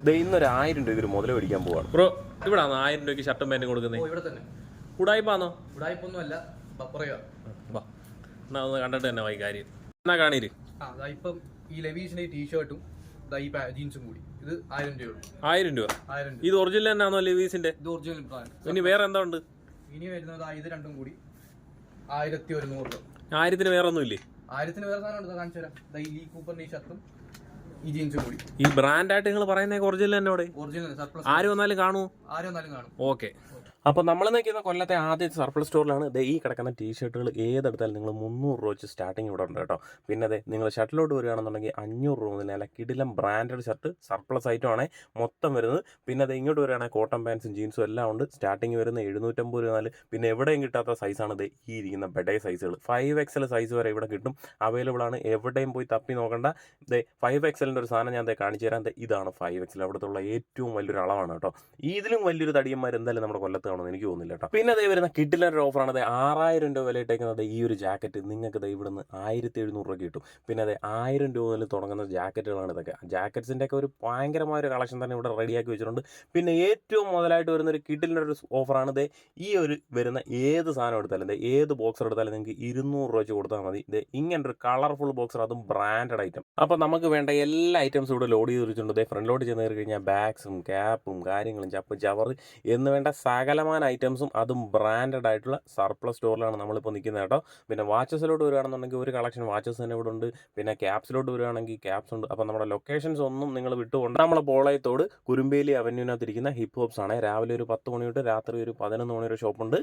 ഇന്നൊരു ആയിരം രൂപ ഒരു മുതൽ മേടിക്കാൻ പോവാണ്. ബ്രോ ഇവിടെ ആയിരം രൂപയ്ക്ക് ഷർട്ടും പാന്റും കൊടുക്കുന്നത് ഓ ഇവിടെ തന്നെ. ഉടായ്പാന്നോ ഉടായ്പൊന്നും അല്ല പറയുക വാ. എന്നാ ഒന്ന് കണ്ടിട്ട് തന്നെ വായി കാര്യം. എന്നാ കാണീര് ആ ദാ ഇപ്പം ഈ ലെവീസിന്റെ ഈ ടീഷർട്ടും ദാ ഈ ജീൻസും കൂടി. ഇത് ആയിരം രൂപ? ആയിരം രൂപ. ഇത് ഒറിജിനൽ തന്നെയാണോ ലെവീസിന്റെ? ഇത് ഒറിജിനൽ ബ്രാൻഡ് ഇനി വേറെ എന്താ ഉണ്ട്? ഇനി വരുന്നത് ദാ ഇത് രണ്ടും കൂടി. ആയിരത്തി ഒരുന്നൂറ് രൂപ. ആയിരത്തിന് വേറെ ഒന്നും ഇല്ലേ ആയിരത്തിന് വേറെ സാധനം ഉണ്ട് കാണിച്ചു തരാം ദാ ഈ കൂപ്പറിന്റെ ഈ ഷർട്ടും ഈ ജീൻസും കൂടി. ഈ ബ്രാൻഡായിട്ട് നിങ്ങൾ പറയുന്നത് ഒറിജിനൽ തന്നെ ആര് വന്നാലും കാണൂ ആര് വന്നാലും കാണും. ഓക്കെ അപ്പോൾ നമ്മൾ നിൽക്കുന്ന കൊല്ലത്തെ ആദ്യത്തെ സർപ്പിൾ സ്റ്റോറിലാണ് ഇത് ഈ കിടക്കുന്ന ടീ ഷർട്ടുകൾ ഏതെടുത്താലും നിങ്ങൾ മുന്നൂറ് രൂപ വെച്ച് സ്റ്റാർട്ടിങ് ഇവിടെ ഉണ്ട് കേട്ടോ. പിന്നെ അതെ നിങ്ങൾ ഷർട്ടിലോട്ട് വരികയാണെന്നുണ്ടെങ്കിൽ അഞ്ഞൂറ് രൂപ മുതൽ നല്ല കിടിലം ബ്രാൻഡഡ് ഷർട്ട് സർപ്ലസ് ആണ് മൊത്തം വരുന്നത്. പിന്നെ അത് ഇങ്ങോട്ട് വരികയാണെങ്കിൽ കോട്ടൺ പാൻസും ജീൻസും എല്ലാം ഉണ്ട്. സ്റ്റാർട്ടിങ് വരുന്ന എഴുന്നൂറ്റമ്പത് രൂപ നാല്. പിന്നെ എവിടെയും കിട്ടാത്ത സൈസാണ് ഇത് ഈ ഇരിക്കുന്ന ബെഡേ സൈസുകൾ ഫൈവ് എക്സൽ സൈസ് വരെ ഇവിടെ കിട്ടും. അവൈലബിൾ ആണ്. എവിടെയും പോയി തപ്പി നോക്കണ്ട. ദേ ഫൈവ് എക്സലിന്റെ ഒരു സാധനം ഞാൻ ദേ കാണിച്ചു തരാം. ഇതാണ് ഫൈവ് എക്സൽ അവിടുത്തെ ഏറ്റവും വലിയൊരു അളവാണ് കേട്ടോ. ഇതിലും വലിയൊരു തടിയന്മാർ എന്തായാലും നമ്മുടെ കൊല്ലത്ത് കാണുമെന്ന് എനിക്ക് തോന്നുന്നില്ല കേട്ടോ പിന്നെ അതേ വരുന്ന കിഡിലൊരു ഓഫറാണ് അതെ ആറായിരം രൂപ വില ഇട്ടേക്കുന്നത് ഈ ഒരു ജാക്കറ്റ് നിങ്ങൾക്ക് ദേ ഇവിടുന്ന് ആയിരത്തി എഴുന്നൂറ് രൂപ കിട്ടും. പിന്നെ അതെ ആയിരം രൂപ മുതൽ തുടങ്ങുന്ന ജാക്കറ്റുകളാണ് ഇതൊക്കെ. ജാക്കറ്റ്സിന്റെ ഒക്കെ ഒരു ഭയങ്കരമായ ഒരു കളക്ഷൻ തന്നെ ഇവിടെ റെഡിയാക്കി വെച്ചിട്ടുണ്ട്. പിന്നെ ഏറ്റവും മുതലായിട്ട് വരുന്ന ഒരു കിഡിലിന്റെ ഒരു ഓഫറാണ് ദേ ഈ ഒരു വരുന്ന ഏത് സാധനം എടുത്താലും ദേ ഏത് ബോക്സർ എടുത്താലും നിങ്ങൾക്ക് ഇരുന്നൂറ് രൂപ വെച്ച് കൊടുത്താൽ മതി. ദേ ഇങ്ങനെ ഒരു കളർഫുൾ ബോക്സർ അതും ബ്രാൻഡഡ് ഐറ്റം അപ്പോൾ നമുക്ക് വേണ്ട എല്ലാ ഐറ്റംസും ഇവിടെ ലോഡ് ചെയ്ത് വെച്ചിട്ടുണ്ട്. ഫ്രണ്ടിലോട്ട് ചെന്ന് കഴിഞ്ഞാൽ ബാഗ്സും ക്യാപ്പും കാര്യങ്ങളും ചപ്പ് ചവർ എന്ന് വേണ്ട സകലമാന ഐറ്റംസും അതും ബ്രാൻഡഡ് ആയിട്ടുള്ള സർപ്ലസ് സ്റ്റോറിലാണ് നമ്മളിപ്പോൾ നിൽക്കുന്നത് കേട്ടോ. പിന്നെ വാച്ചസിലോട്ട് വരികയാണെന്നുണ്ടെങ്കിൽ ഒരു കളക്ഷൻ വാച്ചസ് തന്നെ ഇവിടെ ഉണ്ട് പിന്നെ ക്യാപ്സിലോട്ട് വരികയാണെങ്കിൽ ക്യാപ്സ് ഉണ്ട്. അപ്പോൾ നമ്മുടെ ലൊക്കേഷൻസ് ഒന്നും നിങ്ങൾ വിട്ടുകൊണ്ട് നമ്മളെ പോളയത്തോട് കുരുമ്പേലി അവന്യൂനകത്തിരിക്കുന്ന ഹിപ്പ് ഹോപ്സ് ആണ്. രാവിലെ ഒരു പത്ത് മണി തൊട്ട് രാത്രി ഒരു പതിനൊന്ന് മണി വരെ ഷോപ്പുണ്ട്